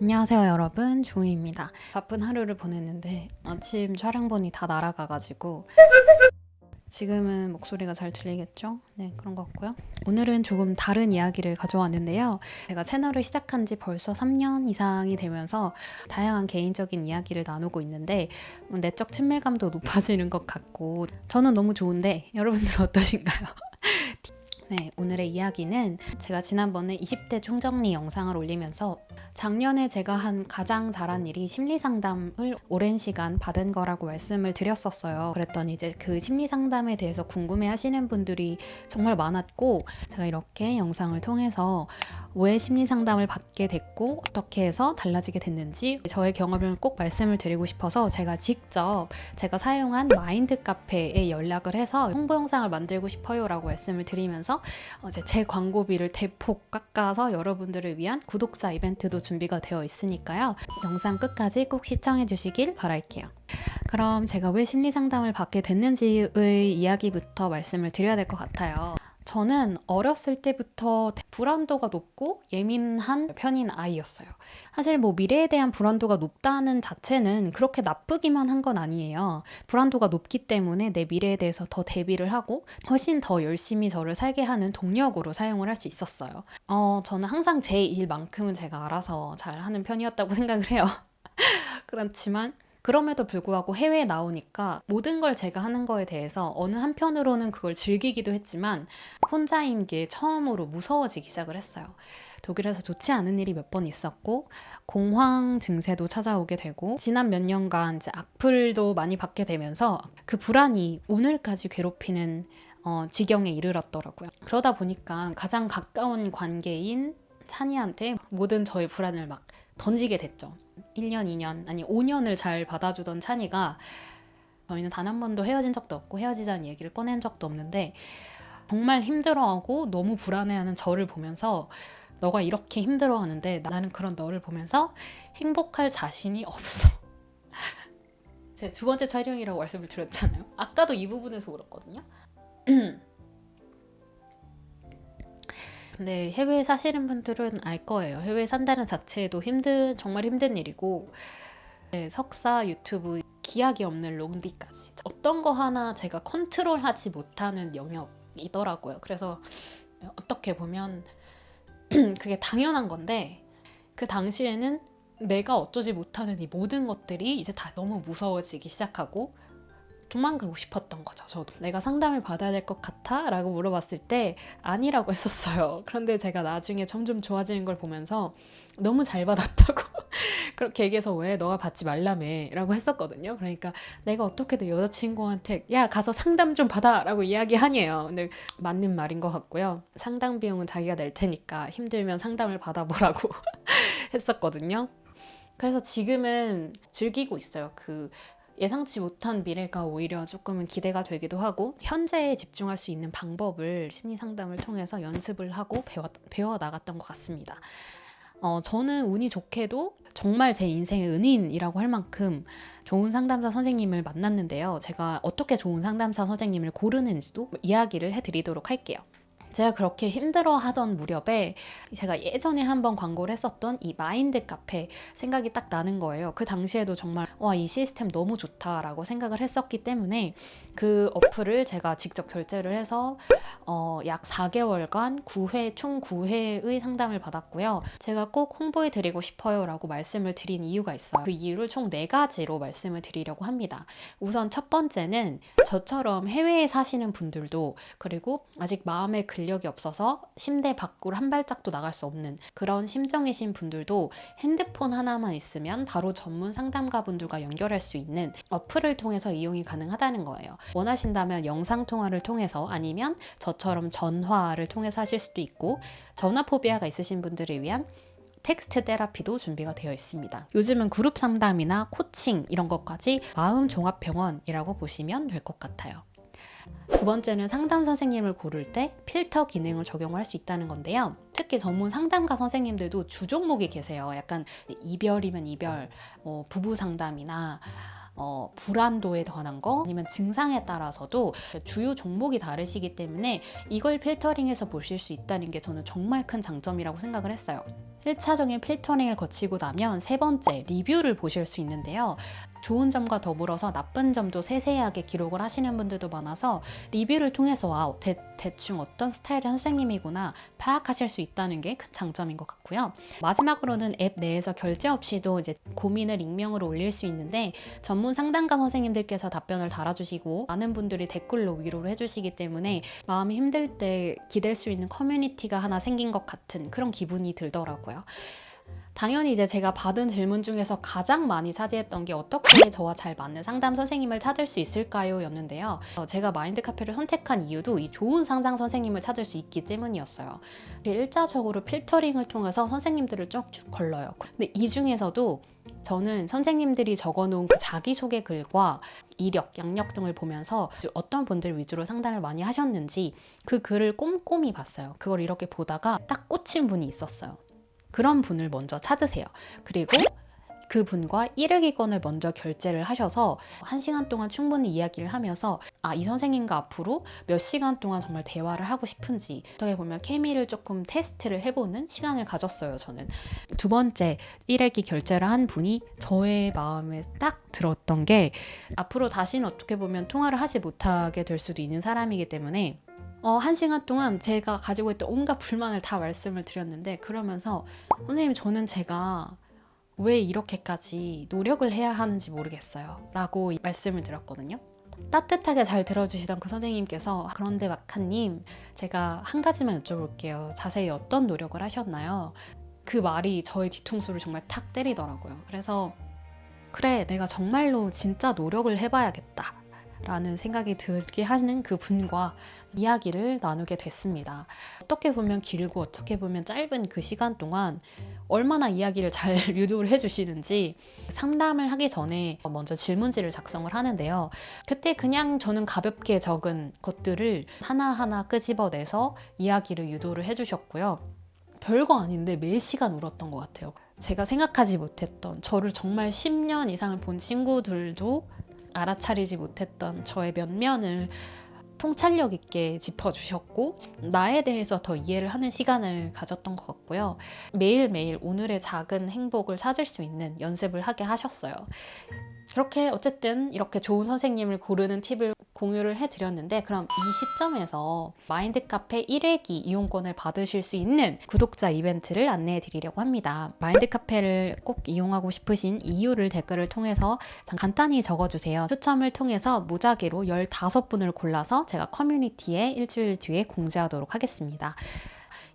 안녕하세요 여러분 조이입니다 바쁜 하루를 보냈는데 아침 촬영본이 다 날아가가지고 지금은 목소리가 잘 들리겠죠? 네 그런 것 같고요 오늘은 조금 다른 이야기를 가져왔는데요 제가 채널을 시작한 지 벌써 3년 이상이 되면서 다양한 개인적인 이야기를 나누고 있는데 뭐 내적 친밀감도 높아지는 것 같고 저는 너무 좋은데 여러분들은 어떠신가요? 네, 오늘의 이야기는 제가 지난번에 20대 총정리 영상을 올리면서 작년에 제가 한 가장 잘한 일이 심리 상담을 오랜 시간 받은 거라고 말씀을 드렸었어요. 그랬더니 이제 그 심리 상담에 대해서 궁금해 하시는 분들이 정말 많았고 제가 이렇게 영상을 통해서 왜 심리 상담을 받게 됐고 어떻게 해서 달라지게 됐는지 저의 경험을 꼭 말씀을 드리고 싶어서 제가 직접 제가 사용한 마인드 카페에 연락을 해서 홍보 영상을 만들고 싶어요라고 말씀을 드리면서 어, 이제 제 광고비를 대폭 깎아서 여러분들을 위한 구독자 이벤트도 준비가 되어 있으니까요. 영상 끝까지 꼭 시청해 주시길 바랄게요. 그럼 제가 왜 심리 상담을 받게 됐는지의 이야기부터 말씀을 드려야 될 것 같아요. 저는 어렸을 때부터 불안도가 높고 예민한 편인 아이였어요. 사실 뭐 미래에 대한 불안도가 높다는 자체는 그렇게 나쁘기만 한 건 아니에요. 불안도가 높기 때문에 내 미래에 대해서 더 대비를 하고 훨씬 더 열심히 저를 살게 하는 동력으로 사용을 할 수 있었어요. 어, 저는 항상 제 일만큼은 제가 알아서 잘 하는 편이었다고 생각을 해요. 그렇지만 그럼에도 불구하고 해외에 나오니까 모든 걸 제가 하는 거에 대해서 어느 한편으로는 그걸 즐기기도 했지만 혼자인 게 처음으로 무서워지기 시작을 했어요. 독일에서 좋지 않은 일이 몇 번 있었고 공황 증세도 찾아오게 되고 지난 몇 년간 이제 악플도 많이 받게 되면서 그 불안이 오늘까지 괴롭히는 어, 지경에 이르렀더라고요. 그러다 보니까 가장 가까운 관계인 찬이한테 모든 저의 불안을 막 던지게 됐죠. 1년, 2년, 아니 5년을 잘 받아주던 찬이가 저희는 단 한 번도 헤어진 적도 없고 헤어지자는 얘기를 꺼낸 적도 없는데 정말 힘들어하고 너무 불안해하는 저를 보면서 너가 이렇게 힘들어하는데 나는 그런 너를 보면서 행복할 자신이 없어. 제 두 번째 촬영이라고 말씀을 드렸잖아요. 아까도 이 부분에서 울었거든요. 근데 해외에 사시는 분들은 알 거예요. 해외에 산다는 자체도 힘든 정말 힘든 일이고 네, 석사 유튜브 기약이 없는 롱디까지 어떤 거 하나 제가 컨트롤하지 못하는 영역이더라고요. 그래서 어떻게 보면 그게 당연한 건데 그 당시에는 내가 어쩌지 못하는 이 모든 것들이 이제 다 너무 무서워지기 시작하고 도망가고 싶었던 거죠. 저도 내가 상담을 받아야 될 것 같아 라고 물어봤을 때 아니라고 했었어요. 그런데 제가 나중에 점점 좋아지는 걸 보면서 너무 잘 받았다고 그렇게 얘기해서 왜 너가 받지 말라며 라고 했었거든요. 그러니까 내가 어떻게든 여자친구한테 야 가서 상담 좀 받아 라고 이야기하니에요. 근데 맞는 말인 것 같고요. 상담 비용은 자기가 낼 테니까 힘들면 상담을 받아보라고 했었거든요. 그래서 지금은 즐기고 있어요. 그 예상치 못한 미래가 오히려 조금은 기대가 되기도 하고 현재에 집중할 수 있는 방법을 심리 상담을 통해서 연습을 하고 배워, 배워 나갔던 것 같습니다. 어, 저는 운이 좋게도 정말 제 인생의 은인이라고 할 만큼 좋은 상담사 선생님을 만났는데요. 제가 어떻게 좋은 상담사 선생님을 고르는지도 이야기를 해드리도록 할게요. 제가 그렇게 힘들어 하던 무렵에 제가 예전에 한번 광고를 했었던 이 마인드 카페 생각이 딱 나는 거예요. 그 당시에도 정말 와, 이 시스템 너무 좋다라고 생각을 했었기 때문에 그 어플을 제가 직접 결제를 해서 어, 약 4개월간 9회, 총 9회의 상담을 받았고요. 제가 꼭 홍보해 드리고 싶어요 라고 말씀을 드린 이유가 있어요. 그 이유를 총 4가지로 말씀을 드리려고 합니다. 우선 첫 번째는 저처럼 해외에 사시는 분들도 그리고 아직 마음에 근력이 없어서 심대 밖으로 한 발짝도 나갈 수 없는 그런 심정이신 분들도 핸드폰 하나만 있으면 바로 전문 상담가 분들과 연결할 수 있는 어플을 통해서 이용이 가능하다는 거예요. 원하신다면 영상 통화를 통해서 아니면 저처럼 전화를 통해서 하실 수도 있고 전화 포비아가 있으신 분들을 위한 텍스트 테라피도 준비가 되어 있습니다. 요즘은 그룹 상담이나 코칭 이런 것까지 마음 종합 병원이라고 보시면 될 것 같아요. 두 번째는 상담 선생님을 고를 때 필터 기능을 적용할 수 있다는 건데요. 특히 전문 상담가 선생님들도 주 종목이 계세요. 약간 이별이면 이별, 뭐 부부 상담이나 어, 불안도에 관한 거 아니면 증상에 따라서도 주요 종목이 다르시기 때문에 이걸 필터링해서 보실 수 있다는 게 저는 정말 큰 장점이라고 생각을 했어요. 1차적인 필터링을 거치고 나면 세 번째 리뷰를 보실 수 있는데요. 좋은 점과 더불어서 나쁜 점도 세세하게 기록을 하시는 분들도 많아서 리뷰를 통해서 아, 대, 대충 어떤 스타일의 선생님이구나 파악하실 수 있다는 게 큰 장점인 것 같고요. 마지막으로는 앱 내에서 결제 없이도 이제 고민을 익명으로 올릴 수 있는데 전문 상담가 선생님들께서 답변을 달아주시고 많은 분들이 댓글로 위로를 해주시기 때문에 마음이 힘들 때 기댈 수 있는 커뮤니티가 하나 생긴 것 같은 그런 기분이 들더라고요. 당연히 이제 제가 받은 질문 중에서 가장 많이 차지했던 게 어떻게 저와 잘 맞는 상담 선생님을 찾을 수 있을까요? 였는데요. 어, 제가 마인드 카페를 선택한 이유도 이 좋은 상담 선생님을 찾을 수 있기 때문이었어요. 일차적으로 필터링을 통해서 선생님들을 쭉쭉 걸러요. 근데 이 중에서도 저는 선생님들이 적어놓은 그 자기소개 글과 이력, 양력 등을 보면서 어떤 분들 위주로 상담을 많이 하셨는지 그 글을 꼼꼼히 봤어요. 그걸 이렇게 보다가 딱 꽂힌 분이 있었어요. 그런 분을 먼저 찾으세요. 그리고 그 분과 1회기권을 먼저 결제를 하셔서 한 시간 동안 충분히 이야기를 하면서 아, 이 선생님과 앞으로 몇 시간 동안 정말 대화를 하고 싶은지 어떻게 보면 케미를 조금 테스트를 해보는 시간을 가졌어요, 저는. 두 번째, 1회기 결제를 한 분이 저의 마음에 딱 들었던 게 앞으로 다시는 어떻게 보면 통화를 하지 못하게 될 수도 있는 사람이기 때문에 어, 한 시간 동안 제가 가지고 있던 온갖 불만을 다 말씀을 드렸는데 그러면서 선생님 저는 제가 왜 이렇게까지 노력을 해야 하는지 모르겠어요. 라고 말씀을 드렸거든요. 따뜻하게 잘 들어주시던 그 선생님께서 그런데 마카님 제가 한 가지만 여쭤볼게요. 자세히 어떤 노력을 하셨나요? 그 말이 저의 뒤통수를 정말 탁 때리더라고요. 그래서 그래 내가 정말로 진짜 노력을 해봐야겠다 라는 생각이 들게 하는 그 분과 이야기를 나누게 됐습니다. 어떻게 보면 길고 어떻게 보면 짧은 그 시간 동안 얼마나 이야기를 잘 유도를 해주시는지 상담을 하기 전에 먼저 질문지를 작성을 하는데요. 그때 그냥 저는 가볍게 적은 것들을 하나하나 끄집어내서 이야기를 유도를 해주셨고요. 별거 아닌데 매 시간 울었던 것 같아요. 제가 생각하지 못했던 저를 정말 10년 이상을 본 친구들도 알아차리지 못했던 저의 면면을 통찰력 있게 짚어주셨고 나에 대해서 더 이해를 하는 시간을 가졌던 것 같고요. 매일매일 오늘의 작은 행복을 찾을 수 있는 연습을 하게 하셨어요. 그렇게 어쨌든 이렇게 좋은 선생님을 고르는 팁을 공유를 해드렸는데 그럼 이 시점에서 마인드 카페 1회기 이용권을 받으실 수 있는 구독자 이벤트를 안내해 드리려고 합니다. 마인드 카페를 꼭 이용하고 싶으신 이유를 댓글을 통해서 간단히 적어주세요. 추첨을 통해서 무작위로 15분을 골라서 제가 커뮤니티에 일주일 뒤에 공지하도록 하겠습니다.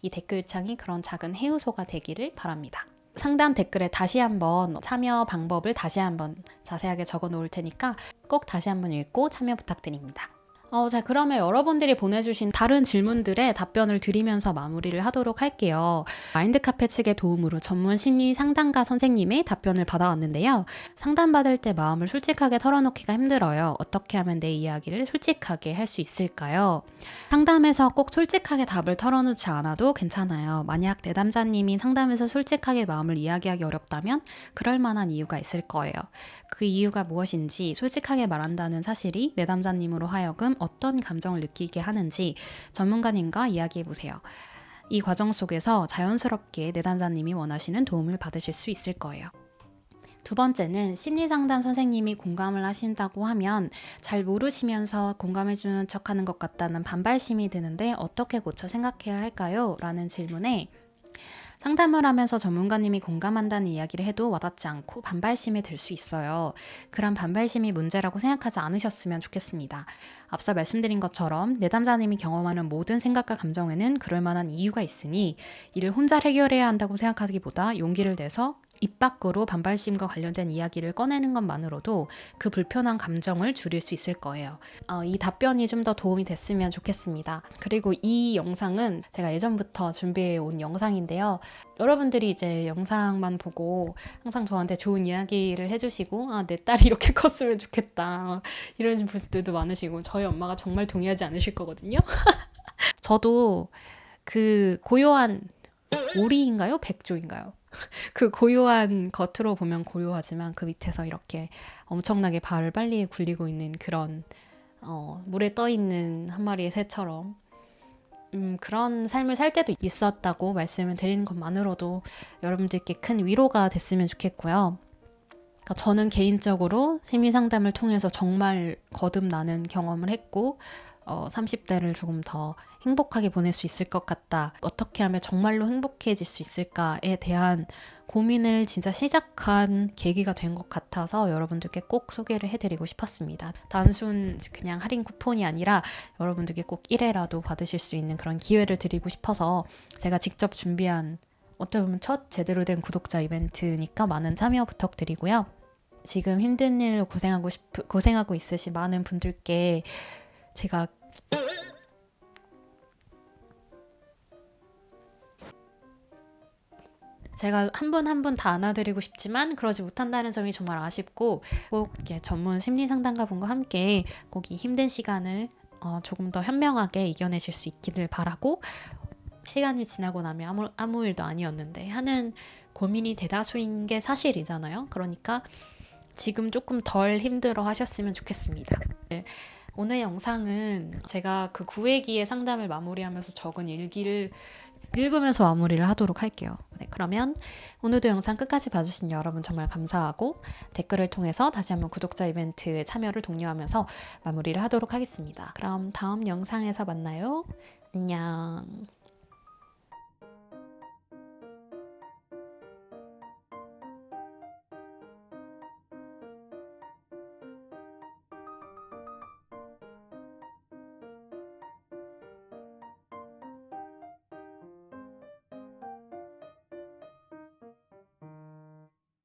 이 댓글창이 그런 작은 해우소가 되기를 바랍니다. 상단 댓글에 다시 한번 참여 방법을 다시 한번 자세하게 적어 놓을 테니까 꼭 다시 한번 읽고 참여 부탁드립니다. 어, 자, 그러면 여러분들이 보내주신 다른 질문들에 답변을 드리면서 마무리를 하도록 할게요. 마인드 카페 측의 도움으로 전문 심리 상담가 선생님의 답변을 받아왔는데요. 상담받을 때 마음을 솔직하게 털어놓기가 힘들어요. 어떻게 하면 내 이야기를 솔직하게 할 수 있을까요? 상담에서 꼭 솔직하게 답을 털어놓지 않아도 괜찮아요. 만약 내담자님이 상담에서 솔직하게 마음을 이야기하기 어렵다면 그럴 만한 이유가 있을 거예요. 그 이유가 무엇인지 솔직하게 말한다는 사실이 내담자님으로 하여금 어떤 감정을 느끼게 하는지 전문가님과 이야기해 보세요. 이 과정 속에서 자연스럽게 내담자님이 원하시는 도움을 받으실 수 있을 거예요. 두 번째는 심리상담 선생님이 공감을 하신다고 하면 잘 모르시면서 공감해주는 척 하는 것 같다는 반발심이 드는데 어떻게 고쳐 생각해야 할까요? 라는 질문에 상담을 하면서 전문가님이 공감한다는 이야기를 해도 와닿지 않고 반발심이 들 수 있어요. 그런 반발심이 문제라고 생각하지 않으셨으면 좋겠습니다. 앞서 말씀드린 것처럼 내담자님이 경험하는 모든 생각과 감정에는 그럴 만한 이유가 있으니 이를 혼자 해결해야 한다고 생각하기보다 용기를 내서 입 밖으로 반발심과 관련된 이야기를 꺼내는 것만으로도 그 불편한 감정을 줄일 수 있을 거예요. 어, 이 답변이 좀 더 도움이 됐으면 좋겠습니다. 그리고 이 영상은 제가 예전부터 준비해 온 영상인데요. 여러분들이 이제 영상만 보고 항상 저한테 좋은 이야기를 해주시고 아, 내 딸이 이렇게 컸으면 좋겠다 이런 분들도 많으시고 저희 엄마가 정말 동의하지 않으실 거거든요. 저도 그 고요한 오리인가요? 백조인가요? 그 고요한 겉으로 보면 고요하지만 그 밑에서 이렇게 엄청나게 발을 빨리 굴리고 있는 그런 어, 물에 떠 있는 한 마리의 새처럼 음, 그런 삶을 살 때도 있었다고 말씀을 드리는 것만으로도 여러분들께 큰 위로가 됐으면 좋겠고요. 그러니까 저는 개인적으로 심리 상담을 통해서 정말 거듭나는 경험을 했고 어, 30대를 조금 더 행복하게 보낼 수 있을 것 같다. 어떻게 하면 정말로 행복해질 수 있을까에 대한 고민을 진짜 시작한 계기가 된 것 같아서 여러분들께 꼭 소개를 해드리고 싶었습니다. 단순 그냥 할인 쿠폰이 아니라 여러분들께 꼭 1회라도 받으실 수 있는 그런 기회를 드리고 싶어서 제가 직접 준비한 어떻게 보면 첫 제대로 된 구독자 이벤트니까 많은 참여 부탁드리고요. 지금 힘든 일로 고생하고 싶 고생하고 있으신 많은 분들께 제가 제가 한 분 한 분 다 안아드리고 싶지만 그러지 못한다는 점이 정말 아쉽고 꼭 전문 심리 상담가분과 함께 꼭 이 힘든 시간을 어, 조금 더 현명하게 이겨내실 수 있기를 바라고 시간이 지나고 나면 아무, 아무 일도 아니었는데 하는 고민이 대다수인 게 사실이잖아요. 그러니까 지금 조금 덜 힘들어 하셨으면 좋겠습니다. 네, 오늘 영상은 제가 그 구회기의 상담을 마무리하면서 적은 일기를 읽으면서 마무리를 하도록 할게요. 네, 그러면 오늘도 영상 끝까지 봐주신 여러분 정말 감사하고 댓글을 통해서 다시 한번 구독자 이벤트에 참여를 독려하면서 마무리를 하도록 하겠습니다. 그럼 다음 영상에서 만나요. 안녕.